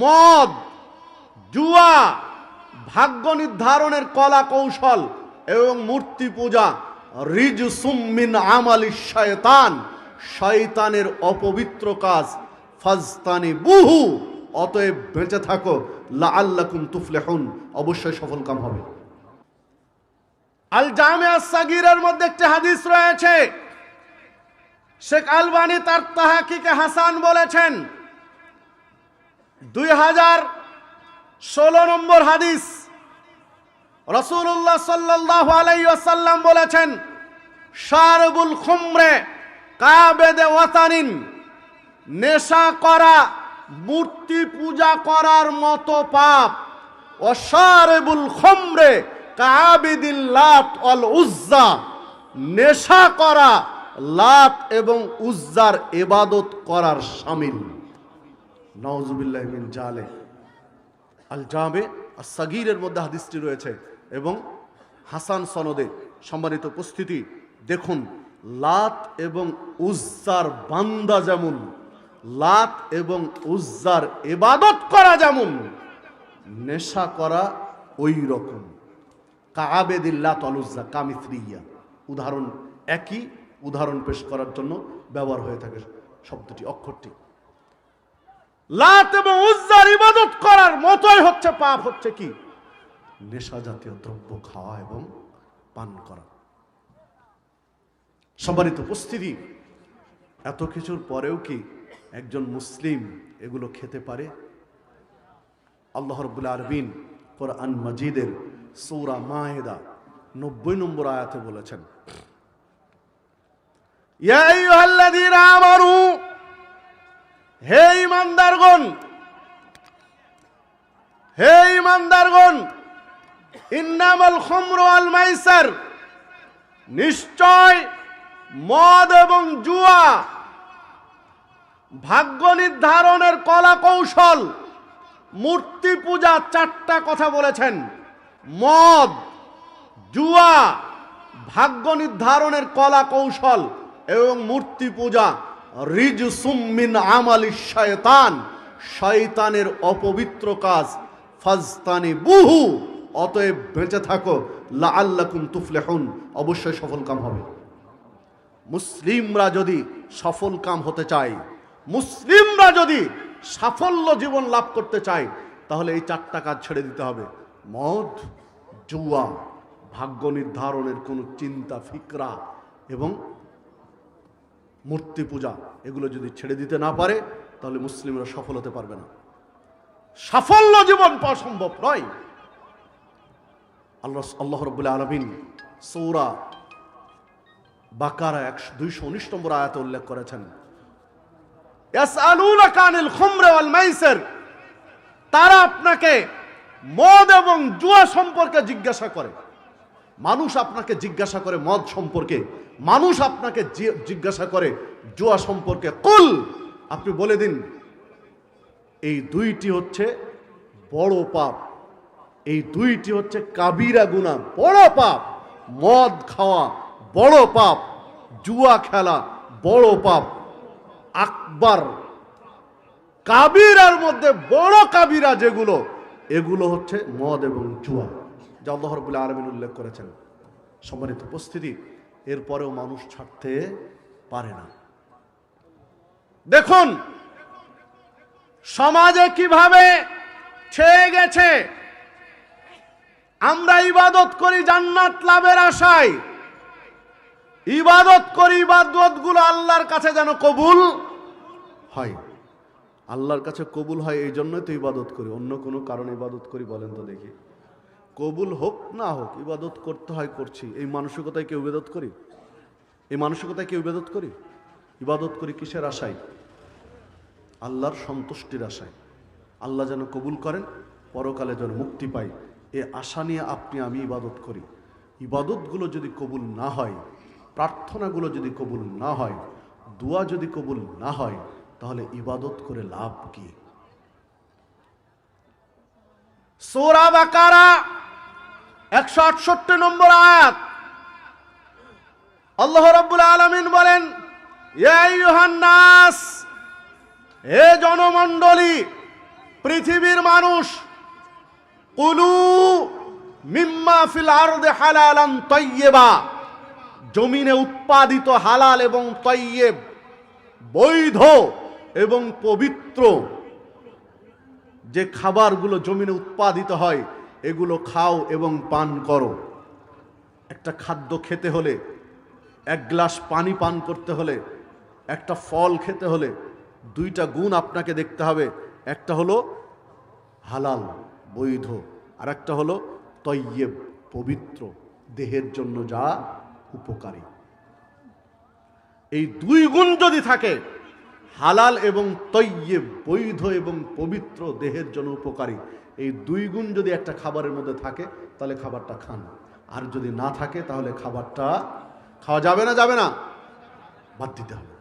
মদ, জুয়া, ভাগ্য নির্ধারণের কলা কৌশল এবং মূর্তি পূজা রিজ সুমিন আমালি শয়তান, শয়তানের অপবিত্র কাজ, ফাজতানি বুহু, অতএব বেঁচে থাকো লা আল্লাকুম তুফলেহুন, অবশ্যই সফল কাম হবে। আল জামিয়া সাগিরের মধ্যে একটি হাদিস রয়েছে। শেখ আলবানি তার তাহাকিকে হাসান বলেছেন দুই হাজার ষোলো নম্বর হাদিস। রসুল্লাহ সাল্লাহ আলাইসাল্লাম বলেছেন, শারবুল খুমরে কাবেদে ওয়াতানিন, নেশা করা, মূর্তি পূজা করার মতো পাপ, ও শারবুল খুমরে কাবিদিল লাত অল উজ্জা, নেশা করা, লাত এবং উজ্জার এবাদত করার শামিল নওজুবিল্লাহ মিন জালে। আল জামে, আর সাগিরের মধ্যে হাদিসটি রয়েছে এবং হাসান সনদে সম্মানিত উপস্থিতি। দেখুন, লাত এবং উজ্জার বান্দা যেমন, লাত এবং উজ্জার এবাদত করা যেমন, নেশা করা ওই রকম কাবেদিল্লা তলুজ্জা কামিত্রিয়া উদাহরণ একই, উদাহরণ পেশ করার জন্য ব্যবহার হয়ে থাকে শব্দটি, অক্ষরটি। লাত এবং উজ্জার ইবাদত করার মতোই হচ্ছে পাপ হচ্ছে কি? নেশা জাতীয় দ্রব্য খাওয়া এবং পান করা। সম্মানিত উপস্থিতি, এত কিছুর পরেও কি একজন মুসলিম এগুলো খেতে পারে? আল্লাহ রব্বুল আরবিন কোরআন মজিদের সৌরা মাহেদা নব্বই নম্বর আয়াতে বলেছেন হে ইমানদারগণ হে ইমানদারগণ, ইন্নামাল খুমর আল মাইসার, নিশ্চয় মদ এবং জুয়া, ভাগ্য নির্ধারণের কলা কৌশল মূর্তি পূজা চারটা কথা বলেছেন। মদ, জুয়া, ভাগ্য নির্ধারণের কলা কৌশল এবং মূর্তি পূজা। শয়তান, শয়তানের অপবিত্র কাজ ফাজতানি বুহু অতএব বেঁচে থাকো লা আল্লাকুম তুফলেহুন, অবশ্যই সফল কাম হবে। মুসলিমরা যদি সফল কাম হতে চায়, মুসলিমরা যদি সাফল্য জীবন লাভ করতে চায়, তাহলে এই চারটা কাজ ছেড়ে দিতে হবে। মদ, জুয়া, ভাগ্য নির্ধারণের কোনো চিন্তা, ফিকরা এবং মূর্তি পূজা, এগুলো যদি ছেড়ে দিতে না পারে, তাহলে মুসলিমরা সফল হতে পারবে না। সাফল্য জীবন পাওয়া সম্ভব নয়। আল্লাহ আল্লাহ রব্বুল্লাহ আলমিন সৌরা বাকারা একশো দুইশো উনিশ নম্বর আয়াতে উল্লেখ করেছেন তারা আপনাকে মদ এবং জুয়া সম্পর্কে জিজ্ঞাসা করে। মানুষ আপনাকে জিজ্ঞাসা করে মদ সম্পর্কে, মানুষ আপনাকে জিজ্ঞাসা করে জুয়া সম্পর্কে। কুল, আপনি বলে দিন, এই দুইটি হচ্ছে বড় পাপ, এই দুইটি হচ্ছে কাবিরা গুনাহ বড় পাপ, মদ খাওয়া, বড় পাপ, জুয়া খেলা, বড় পাপ। আকবার, কাবিরার মধ্যে বড় কাবিরা যেগুলো, এগুলো হচ্ছে মদ এবং জুয়া। যা আল্লাহ আলমিন উল্লেখ করেছেন। সম্মানিত উপস্থিতি, এরপরেও মানুষ ছাড়তে পারে না। দেখুন, সমাজে কীভাবে ছেয়ে গেছে। আমরা ইবাদত করি জান্নাত লাভের আশায়। ইবাদত করি ইবাদতগুলো আল্লাহর কাছে যেন কবুল হয়। আল্লাহর কাছে কবুল হয় এই জন্যই তো ইবাদত করি। অন্য কোনো কারণে ইবাদত করি বলেন তো দেখি। কবুল হোক না হোক, ইবাদত করতে হয়, করছি। এই মানসিকতায় কেউ ইবাদত করি? এই মানসিকতায় কেউ ইবাদত করি? ইবাদত করি কিসের আশায়? আল্লাহর সন্তুষ্টির আশায়। আল্লাহ যেন কবুল করেন, পরকালে যেন মুক্তি পাই এ আশা নিয়ে আপনি, আমি ইবাদত করি। ইবাদতগুলো যদি কবুল না হয়, প্রার্থনাগুলো যদি কবুল না হয়, দোয়া যদি কবুল না হয়, তাহলে ইবাদত করে লাভ কি? সোরা বাকারা একশো আটষট্টি নম্বর আয়াত। আল্লাহ রাব্বুল আলামিন বলেন নাস হে জনমণ্ডলী, পৃথিবীর মানুষ, কুলু মিম্মা ফিল আরদে হালালান তৈয়েবা, জমিনে উৎপাদিত হালাল এবং তৈয়েব, বৈধ এবং পবিত্র, যে খাবারগুলো জমিনে উৎপাদিত হয় এগুলো খাও এবং পান করো। একটা খাদ্য খেতে হলে, এক গ্লাস পানি পান করতে হলে, একটা ফল খেতে হলে দুইটা গুণ আপনাকে দেখতে হবে। একটা হলো হালাল, বৈধ আর একটা হলো তৈয়েব, পবিত্র, দেহের জন্য যা উপকারী। এই দুই গুণ যদি থাকে, হালাল এবং তৈয়েব, বৈধ এবং পবিত্র, দেহের জন্য উপকারী। এই দুই গুণ যদি একটা খাবারের মধ্যে থাকে, তাহলে খাবারটা খান। আর যদি না থাকে, তাহলে খাবারটা খাওয়া যাবে না যাবে না। বাদ দিতে হবে।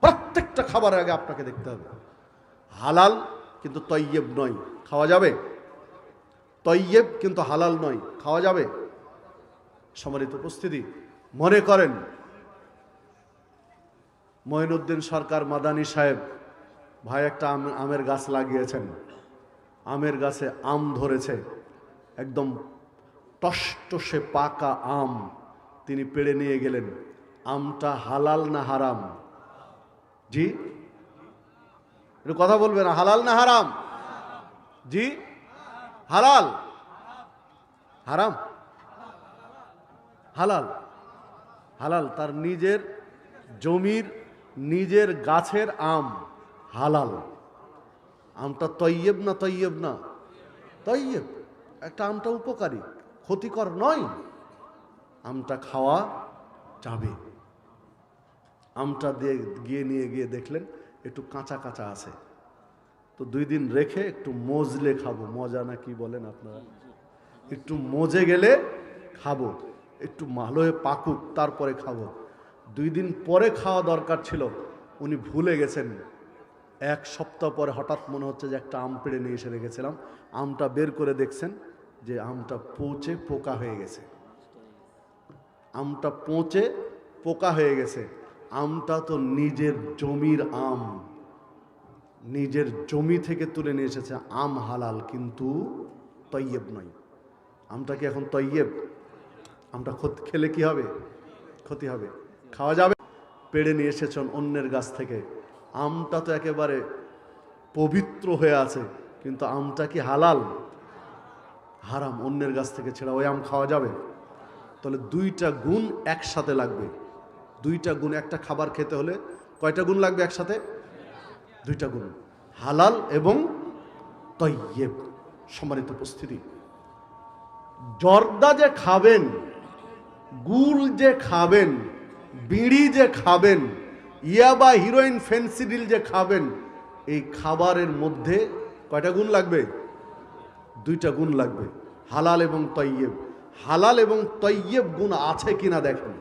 প্রত্যেকটা খাবারের আগে আপনাকে দেখতে হবে। হালাল কিন্তু তৈয়েব নয়, খাওয়া যাবে। তৈয়েব কিন্তু হালাল নয়, খাওয়া যাবে। সম্মানিত উপস্থিতি, মনে করেন, মঈনুদ্দিন সরকার মাদানী সাহেব, ভাই একটা আম- আমের গাছ লাগিয়েছেন। আমের গাছে আম ধরেছে। একদম টসটসে পাকা আম তিনি পেড়ে নিয়ে গেলেন। আমটা হালাল না হারাম? জি? একটু কথা বলবে না, হালাল না হারাম? জি? হালাল? হারাম? হালাল? হালাল, তার নিজের জমির নিজের গাছের আম হালাল। আমটা তৈয়েব না তৈয়েব না? তৈয়েব। একটা আমটা উপকারী, ক্ষতিকর নয়। আমটা খাওয়া যাবে। আমটা দিয়ে গিয়ে নিয়ে গিয়ে দেখলেন একটু কাঁচা কাঁচা আছে। তো দুই দিন রেখে একটু মজলে খাব। মজা না কি বলেন আপনারা? একটু মজে গেলে খাব। একটু ভালো হয়ে পাকুক, তারপরে খাব। দুই দিন পরে খাওয়া দরকার ছিল। উনি ভুলে গেছেন। এক সপ্তাহ পরে হঠাৎ মনে হচ্ছে যে একটা আম পেড়ে নিয়ে এসে রেখেছিলাম। আমটা বের করে দেখছেন যে আমটা পচে পোকা হয়ে গেছে। আমটা পচে পোকা হয়ে গেছে। আমটা তো নিজের জমির আম। নিজের জমি থেকে তুলে নিয়ে এসেছে। আম হালাল, কিন্তু তৈয়েব নয়। আমটা কি এখন তৈয়েব? আমটা ক্ষত- খেলে কি হবে? ক্ষতি হবে। খাওয়া যাবে? পেড়ে নিয়ে এসেছেন অন্যের গাছ থেকে। আমটা তো একেবারে পবিত্র হয়ে আছে, কিন্তু আমটা কি হালাল? হারাম, অন্যের গাছ থেকে ছেড়া ওই আম খাওয়া যাবে? তাহলে দুইটা গুণ একসাথে লাগবে। দুইটা গুণ একটা খাবার খেতে হলে কয়টা গুণ লাগবে একসাথে? দুইটা গুণ। হালাল এবং তৈয়েব, সম্মানিত উপস্থিতি। জর্দা যে খাবেন গুল যে খাবেন, বিড়ি যে খাবেন ইয়াবা হিরোইন ফেন্সিডিল যে খাবেন, এই খাবারের মধ্যে কয়টা গুণ লাগবে? দুইটা গুণ লাগবে। হালাল এবং তৈয়েব। হালাল এবং তৈয়েব গুণ আছে কিনা দেখেন।